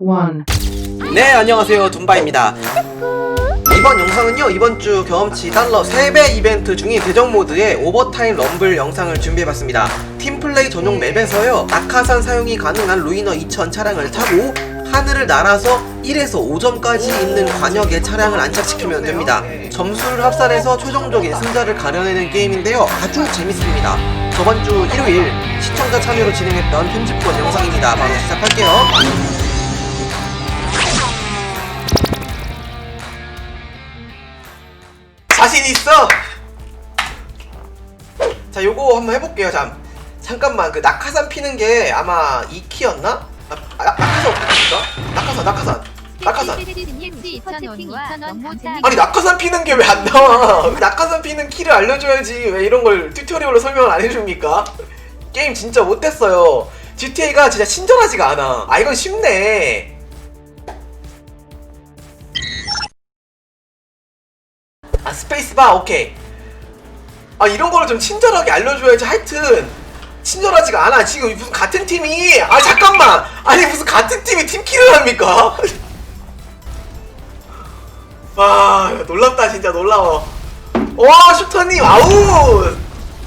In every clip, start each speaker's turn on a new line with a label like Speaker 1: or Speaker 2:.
Speaker 1: one.
Speaker 2: 네 안녕하세요. 둠바입니다. 이번 영상은요 이번 주 경험치 달러 3배 이벤트 중인 대적 모드의 오버타임 럼블 영상을 준비해봤습니다. 팀플레이 전용 맵에서요 낙하산 사용이 가능한 루이너 2000 차량을 타고 하늘을 날아서 1에서 5점까지 있는 관역에 차량을 안착시키면 됩니다. 점수를 합산해서 최종적인 승자를 가려내는 게임인데요 아주 재밌습니다. 저번 주 일요일 시청자 참여로 진행했던 편집본 영상입니다. 바로 시작할게요 자신 있어. 자, 요거 한번 해볼게요. 잠. 잠깐만, 그 낙하산 피는 게 아마 2키였나? 아, 아, 낙하산 핍니까? 낙하산, 낙하산, 낙하산. 아니 낙하산 피는 게 왜 안 나와? 낙하산 피는 키를 알려줘야지. 왜 이런 걸 튜토리얼로 설명을 안 해줍니까? 게임 진짜 못했어요. GTA가 진짜 친절하지가 않아. 아 이건 쉽네. 스페이스바 오케이. 아 이런 거를 좀 친절하게 알려줘야지. 하여튼 친절하지가 않아. 지금 무슨 같은 팀이. 아 잠깐만. 아니 무슨 같은 팀이 팀킬을 합니까? 와 놀랍다 진짜 놀라워. 와 슈터님 아웃!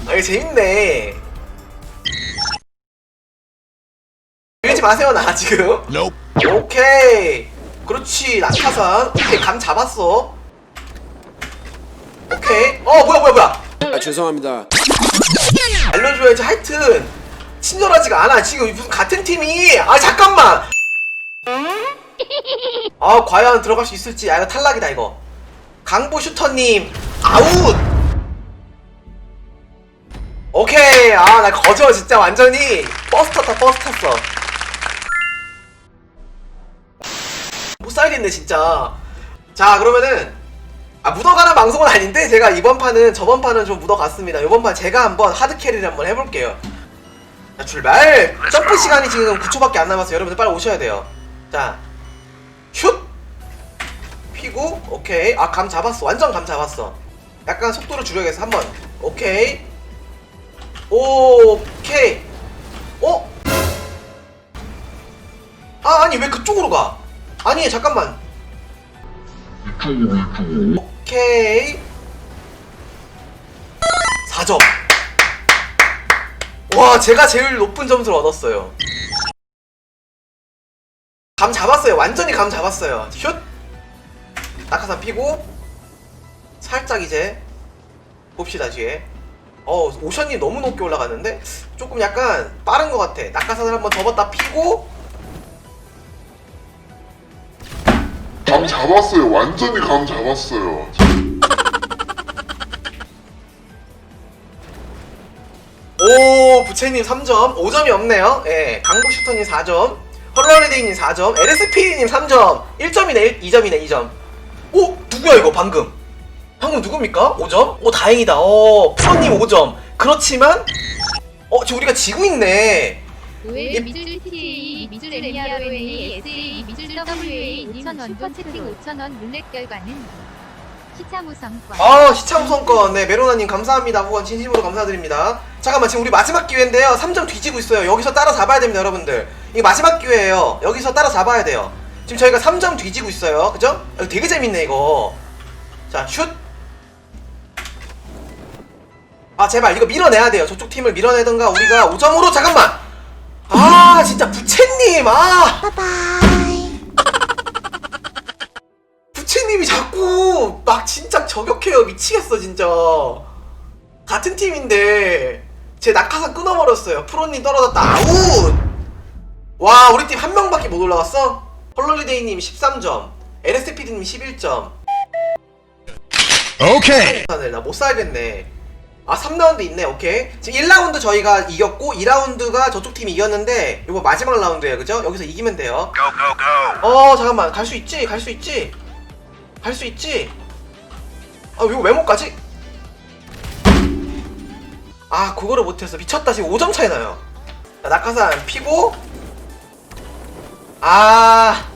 Speaker 2: 아 이거 재밌네. 밀지 마세요 나 지금. 오케이. 그렇지 낙하산. 오케이 감 잡았어 오케이. 어 뭐야 뭐야 뭐야.
Speaker 3: 아, 죄송합니다.
Speaker 2: 알려줘야지 하여튼. 친절하지가 않아. 지금 무슨 같은 팀이. 아 잠깐만. 아 과연 들어갈 수 있을지. 아 이거 탈락이다 이거. 강보 슈터님 아웃! 오케이. 아 나 거저 진짜 완전히. 버스 탔다 버스 탔어. 못 살겠네 진짜. 자 그러면은 아 묻어가는 방송은 아닌데 제가 이번 판은 저번 판은 좀 묻어갔습니다. 이번 판 제가 한번 하드 캐리를 한번 해볼게요. 자 출발! 점프 시간이 지금 9초밖에 안 남았어요. 여러분들 빨리 오셔야 돼요. 자 슛! 피고 오케이. 아 감 잡았어. 완전 감 잡았어. 약간 속도를 줄여야겠어. 한번. 오케이. 오케이. 어? 아 아니 왜 그쪽으로 가? 아니 잠깐만 오케이. 4점. 와 제가 제일 높은 점수를 얻었어요. 감 잡았어요. 완전히 감 잡았어요. 슛. 낙하산 피고. 살짝 이제 봅시다 뒤에. 어 오션이 너무 높게 올라갔는데 조금 약간 빠른 것 같아. 낙하산을 한번 접었다 피고
Speaker 4: 감 잡았어요. 완전히 감 잡았어요.
Speaker 2: 오 부채님 3점. 5점이 없네요. 예 강북 슈터님 4점. 헐러리데이님 4점. LSPD님 3점. 1점이네 2점이네 2점. 오 누구야 이거 방금? 방금 누굽니까? 5점? 오 다행이다. 어 프로님 5점. 그렇지만 어 지금 우리가 지고 있네.
Speaker 5: 왜 미줄 TA 미줄 MERONA SA 미줄 WA 5,000원 돈 채팅 5,000원 룰렛 결과는 시차무성권.
Speaker 2: 아 시참성권. 네 메로나님 감사합니다. 후원 진심으로 감사드립니다. 잠깐만 지금 우리 마지막 기회인데요. 3점 뒤지고 있어요. 여기서 따라잡아야 됩니다 여러분들. 이게 마지막 기회예요. 여기서 따라잡아야 돼요. 지금 저희가 3점 뒤지고 있어요. 그죠? 이거 되게 재밌네 이거. 자슛아 아, 제발 이거 밀어내야 돼요. 저쪽 팀을 밀어내던가 우리가 5점으로. 잠깐만. 아 진짜 부채님. 아 부채님이 자꾸 막 진짜 저격해요. 미치겠어 진짜. 같은 팀인데 제 낙하산 끊어버렸어요. 프로님 떨어졌다. 아웃! 와 우리 팀 한 명밖에 못 올라갔어? 헐롤리데이님 13점 LSPD님 11점. 오케이. 나 못 살겠네. 아 3라운드 있네. 오케이. 지금 1라운드 저희가 이겼고 2라운드가 저쪽 팀이 이겼는데 이거 마지막 라운드예요. 그죠? 여기서 이기면 돼요. 어 잠깐만. 갈 수 있지? 갈 수 있지 갈수 있지 아 이거 가지? 아 그거를 못해서 미쳤다 지금 5점 차이 나요 자, 낙하산 피고 아.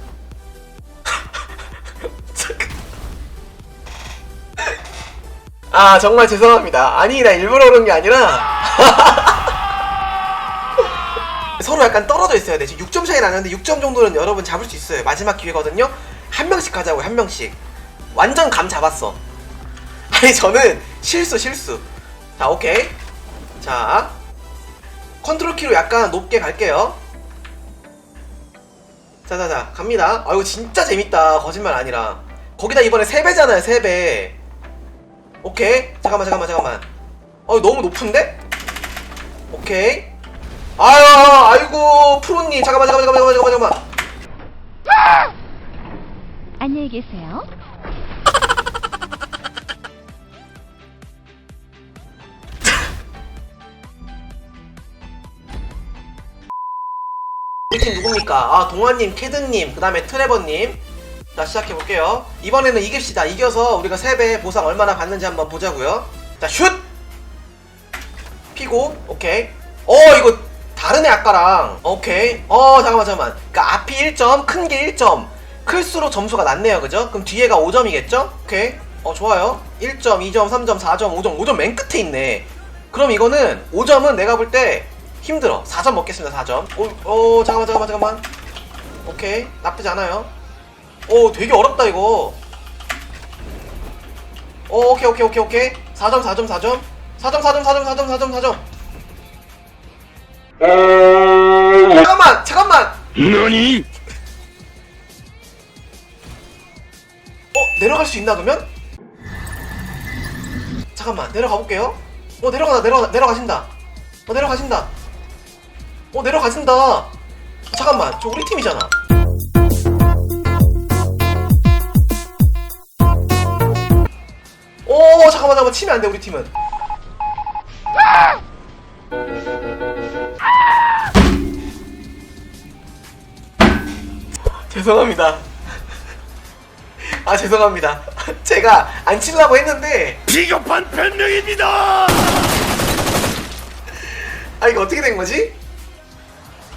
Speaker 2: 아 정말 죄송합니다 아니 나 일부러 그런 게 아니라 서로 약간 떨어져 있어야 돼. 지금 6점 차이 나는데 6점 정도는 여러분 잡을 수 있어요. 마지막 기회거든요. 한 명씩 가자고 한 명씩. 완전 감 잡았어. 아니 저는 실수 실수. 자 오케이. 자 컨트롤 키로 약간 높게 갈게요. 자자자 갑니다. 아 이거 진짜 재밌다. 거짓말 아니라. 거기다 이번에 3배잖아요 3배. 오케이. 잠깐만 잠깐만 잠깐만. 어 너무 높은데? 오케이. 아유 아이고 프로님 잠깐만 잠깐만 잠깐만 잠깐만 잠깐만.
Speaker 5: 안녕히 계세요.
Speaker 2: 팀 누굽니까? 아 동환님, 캐드님, 그 다음에 트레버님. 자 시작해볼게요. 이번에는 이깁시다. 이겨서 우리가 3배 보상 얼마나 받는지 한번 보자고요. 자 슛! 피고 오케이. 어 이거 다르네 아까랑. 오케이. 어 잠깐만 잠깐만. 그니까 앞이 1점 큰 게 1점. 클수록 점수가 낮네요 그죠? 그럼 뒤에가 5점이겠죠? 오케이. 어 좋아요. 1점 2점 3점 4점 5점 5점 맨 끝에 있네. 그럼 이거는 5점은 내가 볼때 힘들어 4점 먹겠습니다 4점 오, 오 잠깐만 잠깐만 잠깐만 오케이 나쁘지 않아요 오 되게 어렵다 이거 오 오케이 오케이 오케이 오케이 4점 4점 4점 4점 4점 4점 4점 4점 4점 잠깐만 잠깐만
Speaker 1: 너니?
Speaker 2: 어 내려갈 수 있나 그러면? 잠깐만 내려가 볼게요. 어 내려가다 내려가 내려가신다. 어 내려가신다. 어 내려가신다. 잠깐만 저 우리 팀이잖아. 오 잠깐만 잠깐만 치면 안 돼 우리 팀은. 죄송합니다. 아 죄송합니다. 제가 안 치려고 했는데
Speaker 1: 비겁한 변명입니다.
Speaker 2: 아 이거 어떻게 된 거지?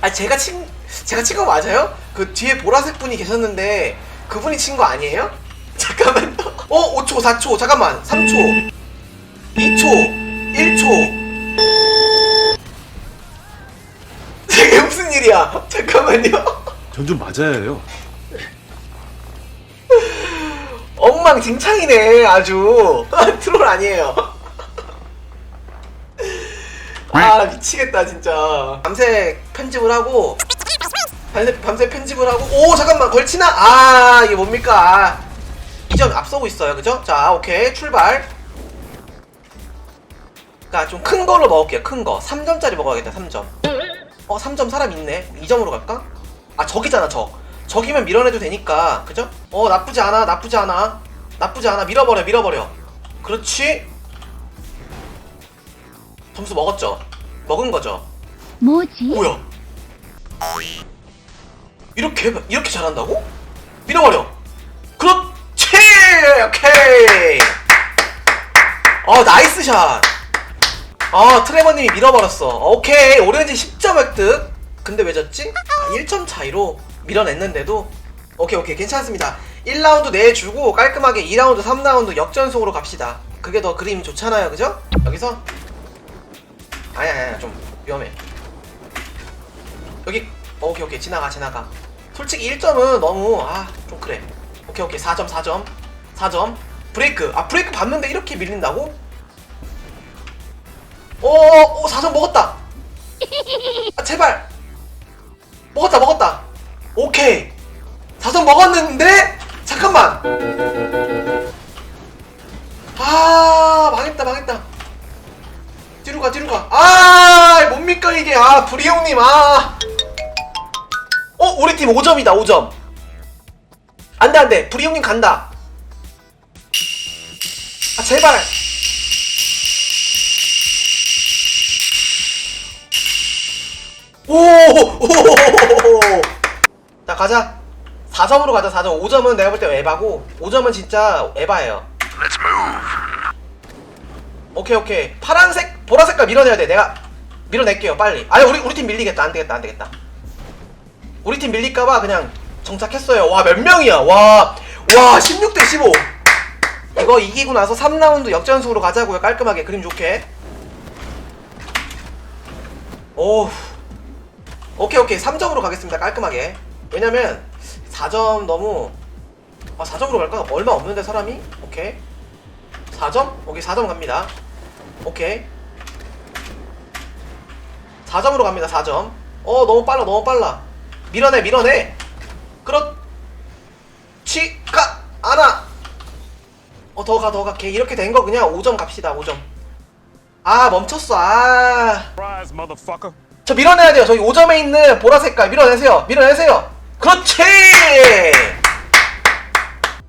Speaker 2: 아 제가 친 제가 친 거 맞아요? 그 뒤에 보라색 분이 계셨는데 그분이 친 거 아니에요? 잠깐만요. 어 5초 4초 잠깐만 3초 2초 1초 이게 무슨 일이야? 잠깐만요.
Speaker 1: 전 좀 맞아야 해요.
Speaker 2: 엉망진창이네 아주 트롤 아니에요 아 미치겠다 진짜. 밤새 편집을 하고 밤새, 밤새 편집을 하고 오 잠깐만 걸치나? 아 이게 뭡니까? 2점 앞서고 있어요 그죠? 자 오케이 출발. 그니까 좀 큰 걸로 먹을게요 큰거. 3점짜리 먹어야겠다 3점. 어 3점 사람 있네. 2점으로 갈까? 아 저기잖아 저 저기면 밀어내도 되니까 그죠? 어 나쁘지 않아 나쁘지 않아. 나쁘지 않아. 밀어버려 밀어버려. 그렇지 점수 먹었죠 먹은 거죠
Speaker 5: 뭐지?
Speaker 2: 뭐야 이렇게 이렇게 잘한다고 밀어버려 그렇지 오케이 어 나이스 샷 아, 트레버님이 밀어버렸어. 오케이, 오렌지 10점 획득. 근데 왜 졌지? 아, 1점 차이로 밀어냈는데도. 오케이, 오케이, 괜찮습니다. 1라운드 내주고 깔끔하게 2라운드, 3라운드 역전속으로 갑시다. 그게 더 그림 좋잖아요, 그죠? 여기서. 아니야, 아니야, 좀 위험해. 여기, 오케이, 오케이, 지나가, 지나가. 솔직히 1점은 너무, 아, 좀 그래. 오케이, 오케이, 4점, 4점. 4점. 브레이크. 아, 브레이크 봤는데 이렇게 밀린다고? 오, 오, 4점 먹었다. 아, 제발. 먹었다, 먹었다. 오케이. 4점 먹었는데? 뭡니까, 이게. 아, 브리형님, 아. 어, 우리 팀 5점이다, 5점. 안 돼, 안 돼. 브리형님 간다. 아, 제발. 오! 오! 자 가자 4점으로 가자 4점 5점은 내가 볼 때 에바고 5점은 진짜 에바예요 오케이 오케이 파란색 보라색깔 밀어내야 돼 내가 밀어낼게요 빨리. 아니 우리 우리 팀 밀리겠다. 안 되겠다 안 되겠다. 우리 팀 밀릴까봐 그냥 정착했어요. 와 몇 명이야? 와와 16대 15 이거 이기고 나서 3라운드 역전승으로 가자고요. 깔끔하게. 그림 좋게. 오우. 오케이 오케이. 3점으로 가겠습니다. 깔끔하게. 왜냐면 4점 너무 아 4점으로 갈까? 얼마 없는데 사람이? 오케이. 4점? 오케이 4점 갑니다. 오케이 4점으로 갑니다 4점. 어 너무 빨라 너무 빨라. 밀어내 밀어내. 그렇지. 가 안아. 어 더 가 더 가. 걔 이렇게 된 거 그냥 5점 갑시다 5점. 아 멈췄어. 아저. 밀어내야 돼요. 저기 5점에 있는 보라색깔. 밀어내세요. 밀어내세요. 그렇지!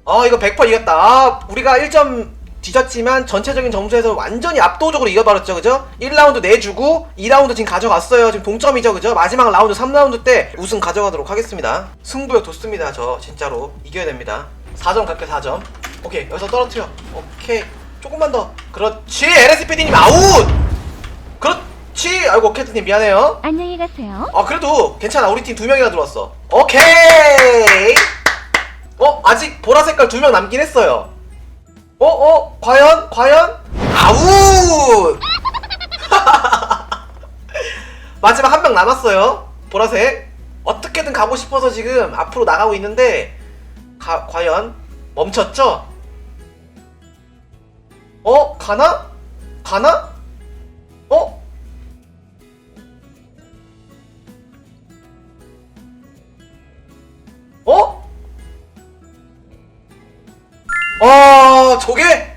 Speaker 2: 어 이거 100% 이겼다. 아 우리가 1점 뒤졌지만 전체적인 점수에서 완전히 압도적으로 이겨버렸죠 그죠? 1라운드 내주고 2라운드 지금 가져갔어요. 지금 동점이죠 그죠? 마지막 라운드 3라운드 때 우승 가져가도록 하겠습니다. 승부욕 좋습니다 저 진짜로. 이겨야 됩니다. 4점 갈게 4점. 오케이 여기서 떨어뜨려. 오케이. 조금만 더. 그렇지 LSPD님 아웃! 그렇지! 아이고 캡틴님 미안해요.
Speaker 5: 안녕히 가세요.
Speaker 2: 아 그래도 괜찮아. 우리 팀 두 명이나 들어왔어. 오케이! 어 아직 보라 색깔 두 명 남긴 했어요 어 어 과연 과연? 아웃! 마지막 한 명 남았어요. 보라색. 어떻게든 가고 싶어서 지금 앞으로 나가고 있는데 가, 과연? 멈췄죠? 어 가나? 가나? 어? 어? 저게?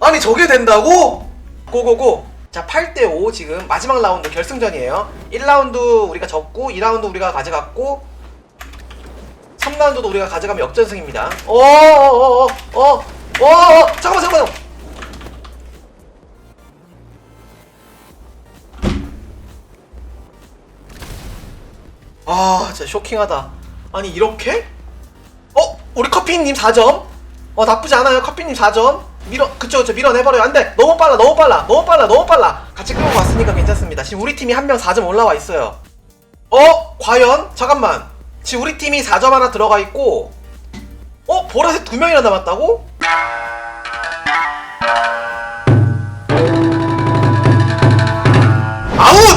Speaker 2: 아니, 저게 된다고? 고고고. 자, 8대5 지금 마지막 라운드 결승전이에요. 1라운드 우리가 졌고, 2라운드 우리가 가져갔고, 3라운드도 우리가 가져가면 역전승입니다. 어, 어, 어, 어, 어, 어, 어, 잠깐만, 잠깐만. 아, 진짜 쇼킹하다. 아니, 이렇게? 어? 우리 커피님 4점? 어, 나쁘지 않아요. 커피님 4점. 밀어, 그쵸, 그쵸. 밀어내버려요. 안 돼. 너무 빨라, 너무 빨라, 너무 빨라, 너무 빨라. 같이 끌고 왔으니까 괜찮습니다. 지금 우리 팀이 한 명 4점 올라와 있어요. 어? 과연? 잠깐만. 지금 우리 팀이 4점 하나 들어가 있고, 어? 보라색 두 명이나 남았다고? 아웃!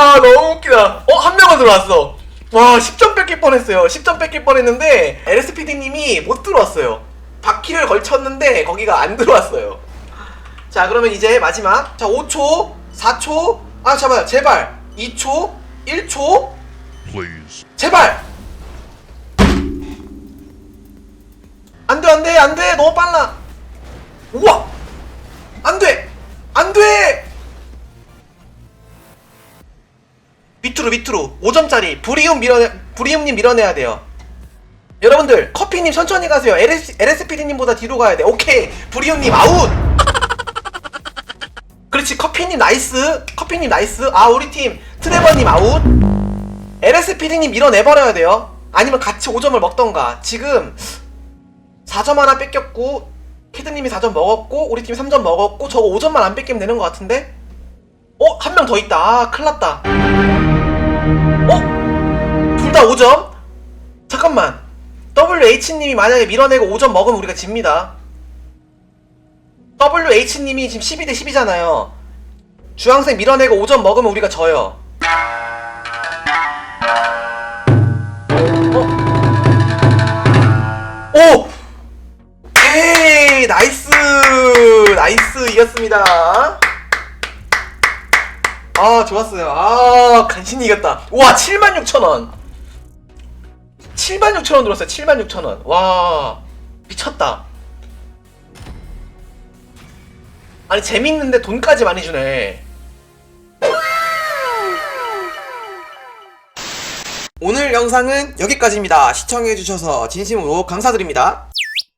Speaker 2: 아 너무 웃기다. 어? 한 명은 들어왔어. 와 10점 뺏길 뻔했어요. 10점 뺏길 뻔했는데 LSPD님이 못 들어왔어요. 바퀴를 걸쳤는데 거기가 안 들어왔어요. 자 그러면 이제 마지막. 자 5초 4초. 아 잠깐만. 제발. 2초 1초.
Speaker 1: Please.
Speaker 2: 제발. 안돼 안돼 안돼. 너무 빨라. 우와. 안돼. 안돼 밑으로 밑으로. 5점짜리. 브리움 밀어내 브리움님 밀어내야 돼요. 여러분들 커피님 천천히 가세요. LS, LSPD님보다 뒤로 가야 돼. 오케이. 브리움님 아웃! 그렇지. 커피님 나이스. 커피님 나이스. 아 우리 팀. 트레버님 아웃. LSPD님 밀어내버려야 돼요. 아니면 같이 5점을 먹던가. 지금 4점 하나 뺏겼고 키드님이 4점 먹었고 우리 팀 3점 먹었고 저거 5점만 안 뺏기면 되는 것 같은데? 어? 한 명 더 있다. 아 큰일 났다. 어? 둘 다 5점? 잠깐만. WH님이 만약에 밀어내고 5점 먹으면 우리가 집니다. WH님이 지금 12대 10이잖아요. 주황색 밀어내고 5점 먹으면 우리가 져요. 오! 오케이 나이스! 나이스! 이겼습니다 아 좋았어요. 아 간신히 이겼다. 와 76,000원. 76,000원 들었어요 76,000원. 와 미쳤다. 아니 재밌는데 돈까지 많이 주네. 오늘 영상은 여기까지입니다. 시청해주셔서 진심으로 감사드립니다